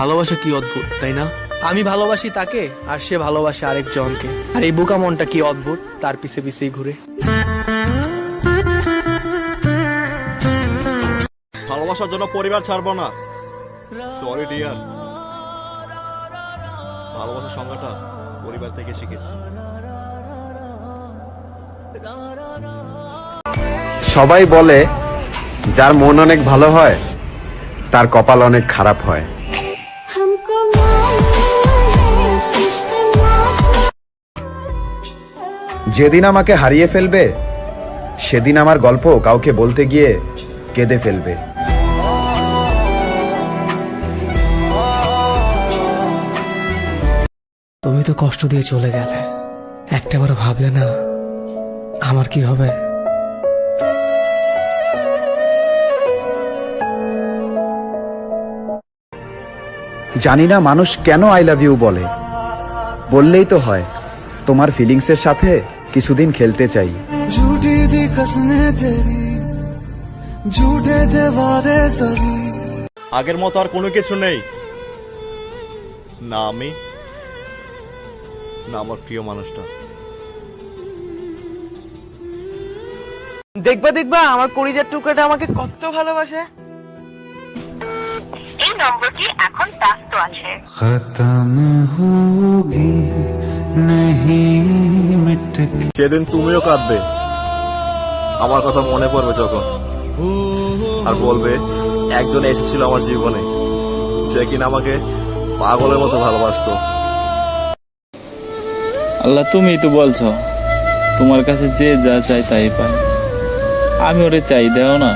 ভালোবাসা কি অদ্ভুত তাই না? আমি ভালোবাসি তাকে আর সে ভালোবাসে আরেকজনকে। আর এই বোকা মনটা কি অদ্ভুত তার পিছে পিছেই ঘুরে। ভালোবাসার জন্য পরিবার ছাড়বো না। সরি ডিয়ার ভালোবাসার সংজ্ঞাটা পরিবার থেকে শিখেছি। সবাই বলে যার মন অনেক ভালো হয় তার কপাল অনেক খারাপ হয়। যেদিন আমাকে হারিয়ে ফেলবে সেদিন আমার গল্প কাউকে বলতে গিয়ে কেঁদে ফেলবে। তুমি তো কষ্ট দিয়ে চলে গেলে। একটা একটাবার ভাবলে না আমার কি হবে? জানি না মানুষ কেন আই লাভ ইউ বলে। বললেই তো হয় তোমার ফিলিংসের সাথে কিছুদিন খেলতে চাই। আগের মতো আর কোনো কিছু নেই। না আমি না আমার প্রিয় মানুষটা। দেখবা দেখবা আমার কলিজার টুকরাটা আমাকে কত ভালোবাসে। এই নম্বরটি এখন ব্যস্ত আছে। খতম হোগি मिट সেদিন তুমিও কাঁদবে। আমার কথা মনে পড়বে যখন। আর বলবে একজন এসেছিল আমার জীবনে যে কিনা আমাকে পাগলের মতো ভালোবাসতো। আল্লাহ তুমি তো বলছো তোমার কাছে যে যা চাই তাই পায়। আমি ওরে চাই দাও না।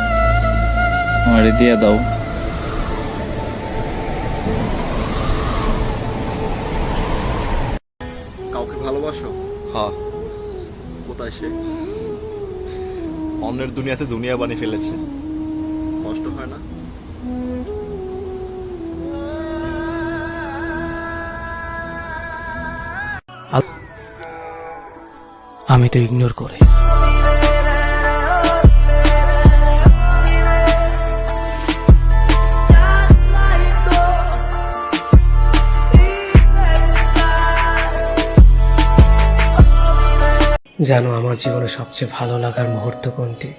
আমারে দিয়ে দাও। কাউকে ভালোবাসো? হ্যাঁ। সে অন্যের দুনিয়াতে দুনিয়া বানিয়ে ফেলেছে। কষ্ট হয় না? আমি তো ইগনোর করি। জানো আমার জীবনে সবচেয়ে ভালো লাগার মুহূর্ত কোনটি?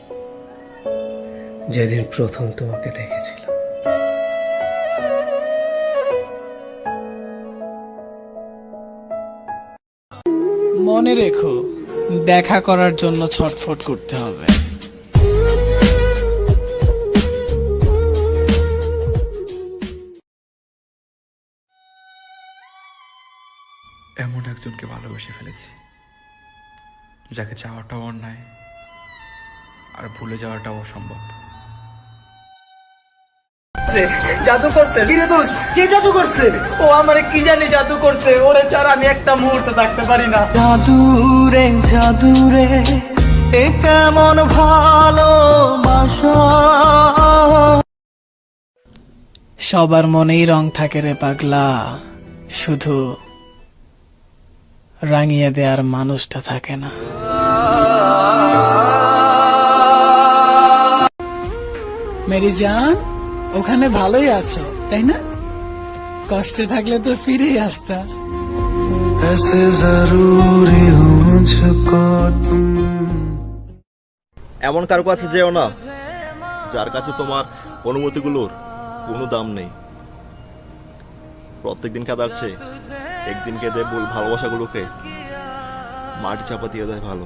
যেদিন প্রথম তোমাকে দেখেছিলাম। মনে রেখো দেখা করার জন্য ছটফট করতে হবে। এমন একজনকে ভালোবেসে ফেলেছি। যাকে চাওয়াটাও অন্যায় আর ভুলে যাওয়াটাও অসম্ভব। জাদু করছে। কিরে দোষ কে জাদু করছে? ও আমারে কি জানি জাদু করছে ওরে ছাড়া আমি একটা মুহূর্ত থাকতে পারি না। জাদু রে জাদু রে এ কেমন ভালোবাসা? সবার মনেই রং থাকে রে পাগলা শুধু রাঙিয়ে দেওয়ার মানুষটা থাকে না। মেরি যান ওখানে ভালোই আছো তাই না? কষ্টে থাকলে তো ফিরেই আসতা। এমন কারও কাছে যেও না যার কাছে তোমার অনুমতিগুলোর কোনো দাম নেই। প্রত্যেকদিন কাঁদাচ্ছে একদিন কেঁদে ভুল ভালোবাসাগুলোকে মাটি চাপা দিয়ে দেয় ভালো।